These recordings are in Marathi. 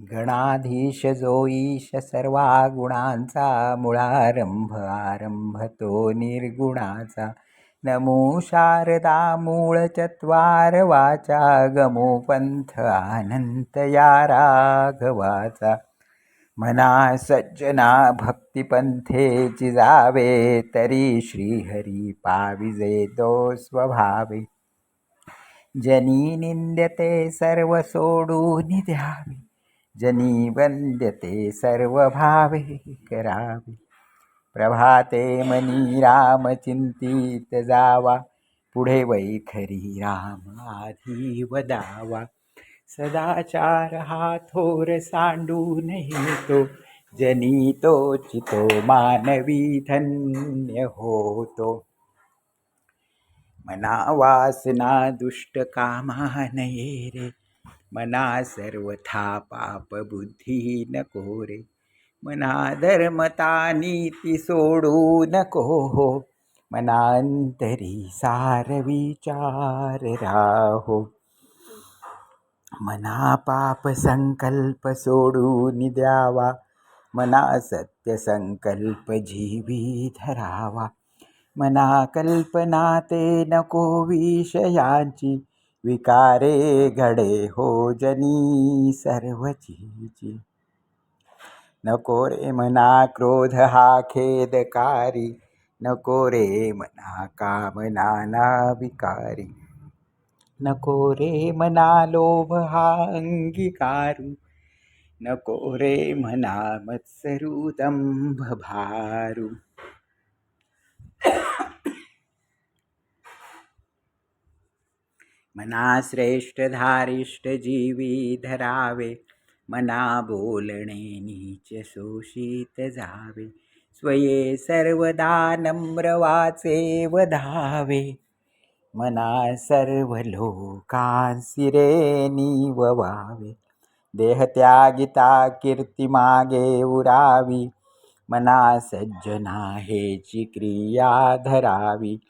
गणाधीश जो ईश सर्वा गुणांचा मुळारंभ आरंभ तो निर्गुणाचा. नमो शारदा मूळ चत्वार वाचा गमो पंथ अनंत या राघवाचा. मना सज्जना भक्तिपंथेची जावे तरी श्रीहरी पाविजे तो स्वभावे. जनी निंद्यते सर्व सोडून द्यावे. जनी वंद्यते सर्व भावे करावे प्रभाते मनी राम चिंतित जावा पुढे वैखरी राम आधी वदावा सदाचार हा थोर सांडून येतो जनी तो चितो मानवी धन्य होतो। मना वासना दुष्ट कामा नये रे मना सर्वथा पाप बुद्धी नको रे. मना धर्मता नीती सोडू नको हो. मनांतरी सार विचार राहो. मना पाप संकल्प सोडून द्यावा मना सत्य संकल्प जीवी धरावा. मना कल्पना ते नको विषयांची. विकारे घडे हो जनी सर्वचीची. नको रे मना क्रोध हा खेदकारी नको रे मना कामना ना विकारी. नको रे मना लोभ हा अंगीकारू नको रे मना मत्सरू दंभ भारू. मना श्रेष्ठ धारिष्ट जीवी धरावे मना बोलणे नीच शोषित जावे. स्वये सर्वदा नम्र वाचे वधावे मना सर्व लोकांसी रे निववावे देहत्यागिता कीर्ती मागे उरावी. मना सज्जना हेची क्रिया धरावी.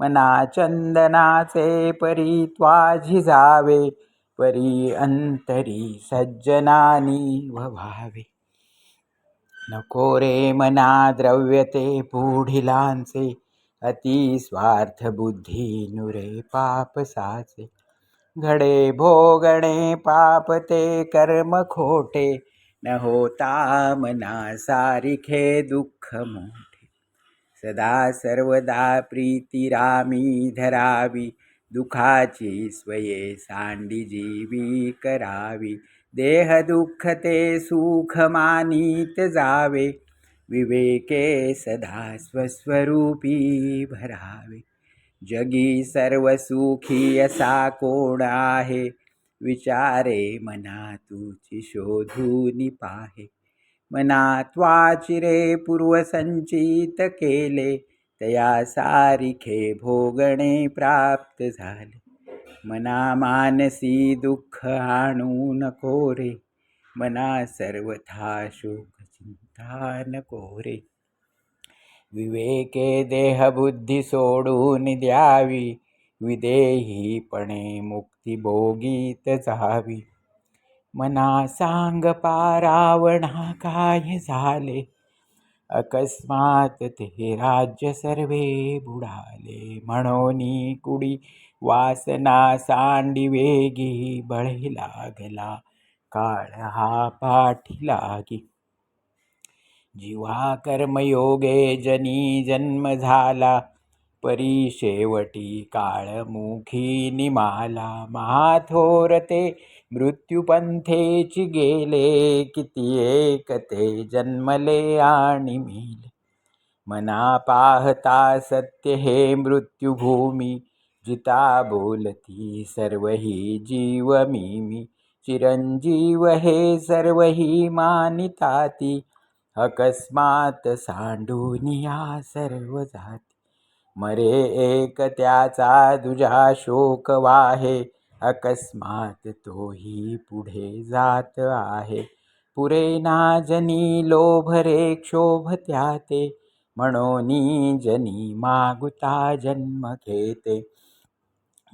मना चंदनाचे परी त्वाझी जावे परी अंतरी सज्जनानी व्हावे नको रे मना द्रव्यते पुढिलांचे अति स्वार्थ बुद्धी नुरे पाप साचे. घडे भोगणे पाप ते कर्म खोटे न होता मना सारिखे दुःख मोठे. सदा सर्वदा प्रीती रामी धरावी दुखाची स्वये सांडी जीवी करावी देह दुःख ते सुख मानित जावे विवेके सदा स्वस्वरूपी भरावे। जगी सर्व सुखी असा कोण आहे? विचारे मना तुची शोधून पाहे। मना त्वाचिरे पूर्वसंचित केले तया सारिखे भोगणे प्राप्त झाले. मना मानसी दुःख आणू नको रे मना सर्वथा शोक चिंता नको रे. विवेके देहबुद्धी सोडून द्यावी विदेहीपणे मुक्ती भोगीत जावी. मना सांग पारावणा काय झाले? अकस्मात ते राज्य सर्वे बुडाले. म्हणून कुडी वासना सांडी वेगी बळी लागला. काळ हा पाठी लागी. जीवा कर्मयोगे जनी जन्म झाला. परी शेवटी काळमुखी निमाला महाथोरते मृत्यूपंथेची गेले किती एक ते जन्मले आणि मिले. मना पाहता सत्य हे मृत्युभूमी जिता बोलती सर्व ही जीव मी चिरंजीव हे सर्व ही मानिताती अकस्मात सांडून या सर्व जाती. मरे एक त्याचा दुजा शोक वाहे अकस्मात तोही पुढे जात आहे. पुरे ना जनी लोभ रे क्षोभ त्याते म्हणून जनी मागुता जन्म घेते.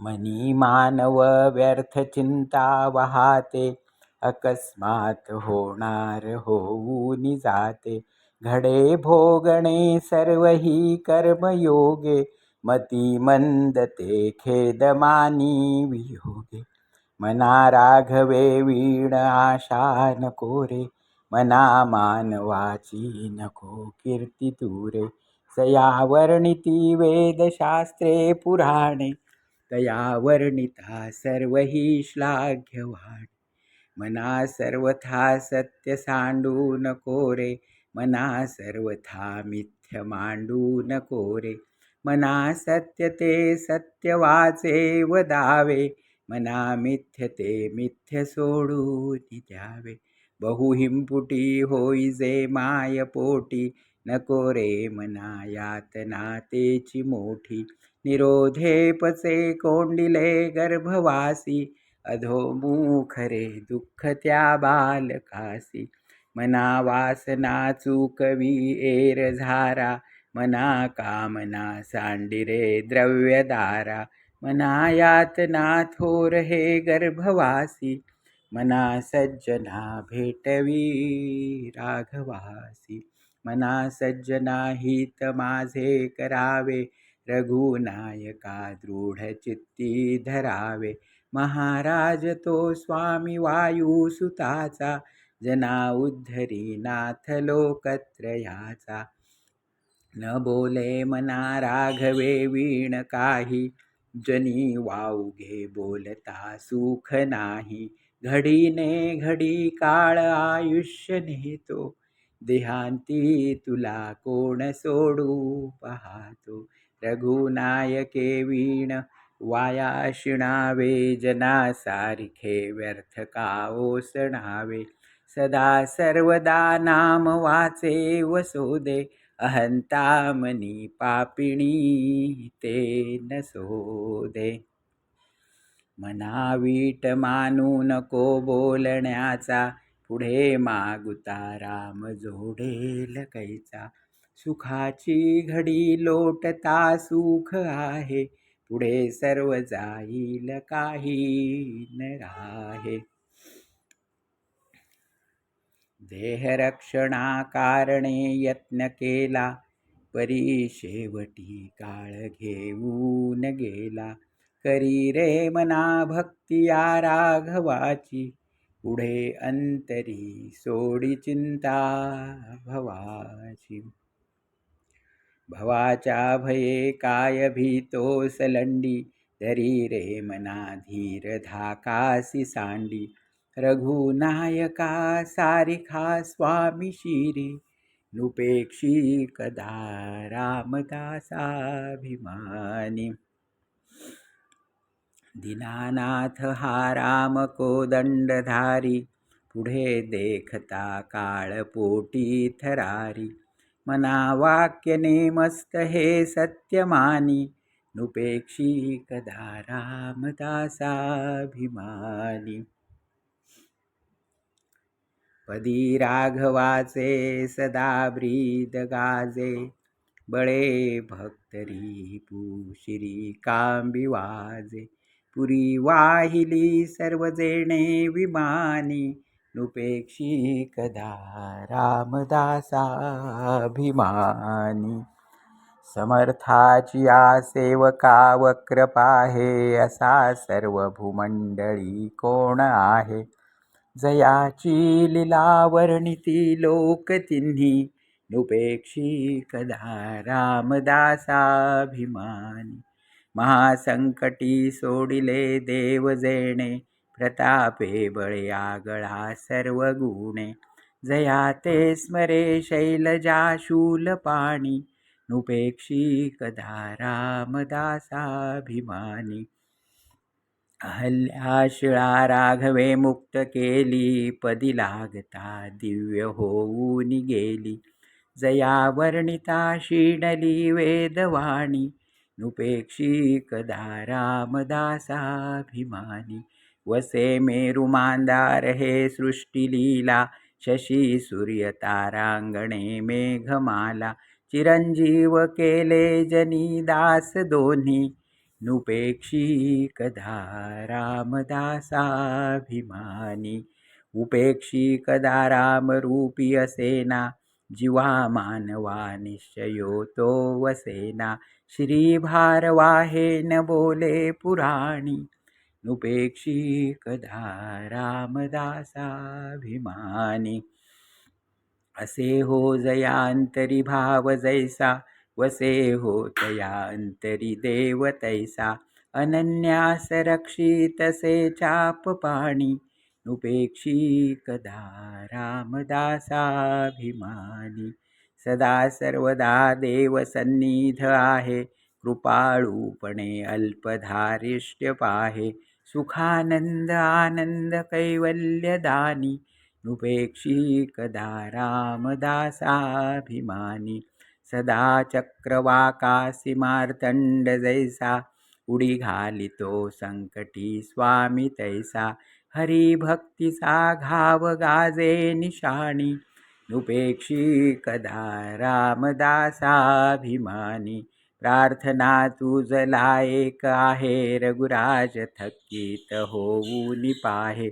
मनी मानव व्यर्थ चिंता वाहते अकस्मात होणार होऊन जाते. घडे भोगणे सर्व ही कर्मयोगे मती मंद ते खेदमानी वियोगे. मना राघवे वीण आशा नको रे मना मानवाची नको कीर्ती तुरे सया वर्णिती वेदशास्त्रे पुराणे तया वर्णिता सर्व ही श्लाघ्यवाण. मना सर्वथा सत्य सांडू नको रे मना सर्वथा मिथ्य मांडू नको रे. मना सत्य ते सत्य वाचे वदावे मना मिथ्य ते मिथ्य सोडून द्यावे. बहुहिंपुटी होई जे माय पोटी. नको रे मना यातना तेची मोठी. निरोधे पचे कोंडिले गर्भवासी. अधोमुख रे दुःख त्या बालकासी. मना वासना चुकवी एर झारा मना कामना सांडिरे द्रव्यदारा मना यातना थोर हे गर्भवासी मना सज्जना भेटवी राघवासी मना सज्जना हित माझे करावे रघुनायका दृढ चित्ती धरावे महाराज तो स्वामी वायुसुताचा जना उद्धरी नाथ लोकत्रयाचा. न बोले मना राघवे वीण काही. जनी वाऊघे बोलता सुख नाही. घडीने घडी काळ आयुष्य नेतो. देहांती तुला कोण सोडू पाहतो. रघुनायके वीण वाया शिणावे. जनासारखे व्यर्थ का ओसणावे. सदा सर्वदा नाम वाचे वसोदे अहंता मनी पापिणी ते नसोदे. मना वीट मानू नको बोलण्याचा पुढे मागुता राम जोडेल कैचा सुखाची घडी लोटता सुख आहे पुढे सर्व जाईल काही न राहे. देहरक्षणाकारणे यत्न केला परी शेवटी काळ घेऊन गेला. करी रे मना भक्ती या राघवाची पुढे अंतरी सोडी चिंता भवाची. भवाच्या भये काय भीतो सलंडी धरी रे मना धीर धाकासी सांडी. रघुनायका सारिखा स्वामी शिरी नुपेक्षी कदा रामदासाभिमानी। दिनानाथ हा राम कोदंडधारी पुढे देखता काळपोटी थरारी। मना वाक्य नेमस्त हे सत्यमानी नुपेक्षी कदा रामदासाभिमानी। पदी राघवाचे सदा ब्रीद गाजे. बळे भक्तरी पुशिरी कांबी वाजे. पुरी वाहिली सर्व जेणे विमानी. नुपेक्षी कदा रामदासाभिमानी. समर्थाची या सेवका वक्र पाहे असा सर्व भूमंडळी कोण आहे? जयाची लिला वर्णिती लोक तिन्ही नुपेक्षी कदा रामदासाभिमानी. महासंकटी सोडिले देव जेणे प्रतापे बळे आगळा सर्व गुणे. जया ते स्मरे शैलजा शूलपाणी नुपेक्षी कदा रामदासाभिमानी. अहल्या शिळा राघवे मुक्त केली पदी लागता दिव्य होऊन गेली. जया वर्णिता शिणली वेदवाणी नुपेक्षी कदा रामदासाभिमानी. वसे मेरु मांदार हे सृष्टिलीला शशी सूर्य तारांगणे मेघमाला. चिरंजीव केले जनी दास दोन्ही नुपेक्षी कधा रामदासाभिमानी उपेक्षी कदा रामरूपी असेना जीवा मानवा निश्चयो तो वसेना श्रीभारवाहे न बोले पुराणी। नुपेक्षी कदा रामदासाभिमानी असे हो जयांतरी भाव जैसा। वसे होतया तयांतरी देव तैसा अनन्यास रक्षितसे चाप पाणी नुपेक्षी कदा रामदासाभिमानी. सदा सर्वदा देव सन्निध आहे कृपाळूपणे अल्पधारिष्ट्य पाहे सुखानंद आनंद कैवल्यदानी नुपेक्षी कदा रामदासाभिमानी. सदा चक्रवाकासी मार्तंड जैसा उडी घालितो संकटी स्वामी तैसा हरिभक्तीचा घाव गाजे निशाणी नुपेक्षी कदा रामदासाभिमानी प्रार्थना तुझला एक आहे रघुराज थकीत होऊन निपाहे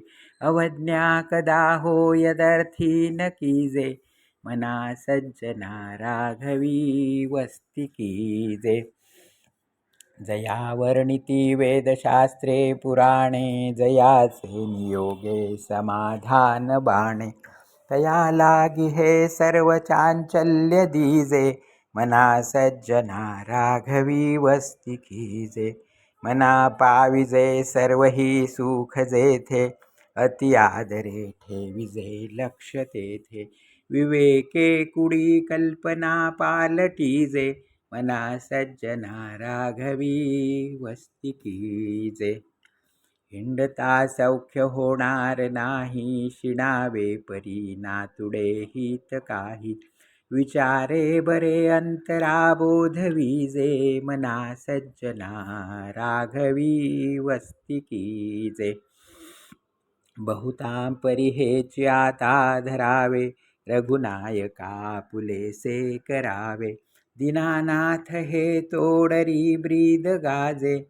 अवज्ञा कदा हो यदर्थी न कीजे मना सज्जना राघवी वस्ति कीजे जयावर्णिती वेदशास्त्रे पुराणे जयाचे नियोगे समाधान बाणे तया लागी हे सर्व चांचल्य दीजे मना सज्जना राघवी वस्ती कीजे मना पाविजे सर्व ही सुख जेथे अति आदरे ठेविजे लक्ष तेथे विवेके कुडी कल्पना पालटीजे मना सज्जना राघवी वस्ती कीजे हिंडता सौख्य होणार नाही शिणावे परी नातुडे हित काही. विचारे बरे अंतरा बोधवीजे मना सज्जना राघवी वस्ती कीजे बहुतां परी आता धरावे रघुनायका पुलेसे करावे। दीनानाथ हे तोडरी ब्रीद गाजे।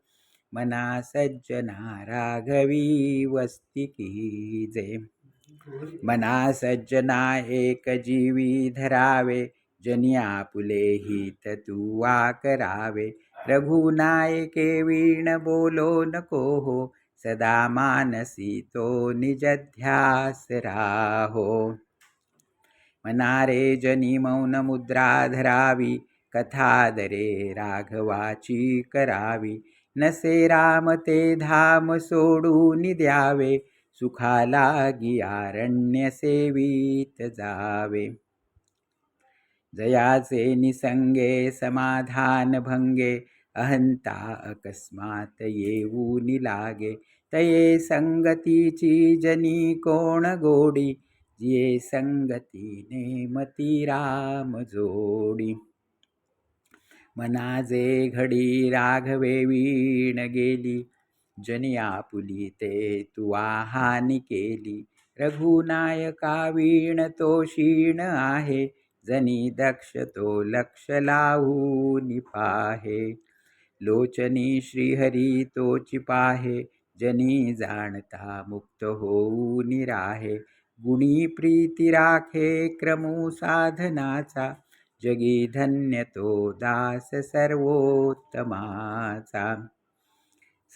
मना सज्जना राघवी वस्ती की जे। मना सज्जना एक जीवी धरावे। जनिया पुले हित तुवा करावे। रघुनायके वीण बोलो नको हो सदा मानसी तो निजध्यास राहो। मनारे जनी मौन मुद्रा धरावी कथादरे राघवाची करावी. नसे राम ते धाम सोडून द्यावे सुखाला गियारण्य सेवीत जावे. जयाचे निसंगे समाधान भंगे अहंता अकस्मात येऊ लागे. तये संगतीची जनी कोण गोडी जिये संगतीने मती राम जोडी. मनाजे घडी राघवे वीण गेली. जनी आपुली ते तू हानी केली. रघुनायका वीण तो क्षीण आहे. जनी दक्ष तो लक्ष लावून पाहे. लोचनी श्रीहरी तोची पाहे जनी जाणता मुक्त निराहे राहे. गुणी प्रीती राखे क्रमो साधनाचा जगी धन्य तो दास सर्वोत्तमाचा.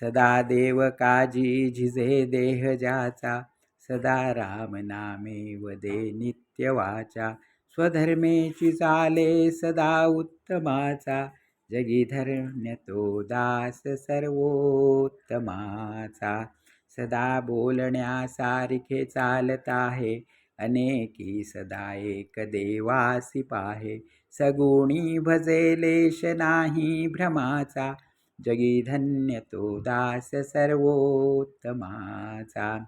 सदा देव काजी झिजे देह जाचा सदा राम नामे वदे नित्य वाचा. स्वधर्मेची चाले सदा उत्तमाचा जगी धन्यतो दास सर्वोत्तमाचा. सदा बोलण्यासारखे चालत आहे. अनेकी सदा एक देवासी पाहे. सगुणी भजेलेश नाही भ्रमाचा. जगी धन्य तो दास सर्वोत्तमाचा.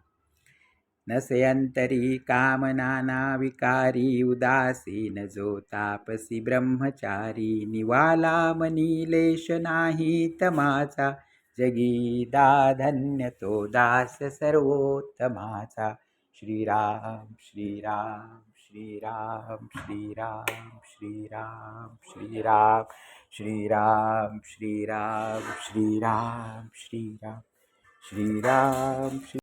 नसयंतरी कामनाना विकारी उदासीन जो तापसी ब्रह्मचारी. निवाला मनीलेश नाही तमाचा. जगी दाधन्य तो दास सर्वोत्तमाचा श्रीराम श्रीराम श्रीराम श्रीराम श्रीराम श्रीराम श्रीराम श्रीराम श्रीराम श्रीराम श्रीराम श्री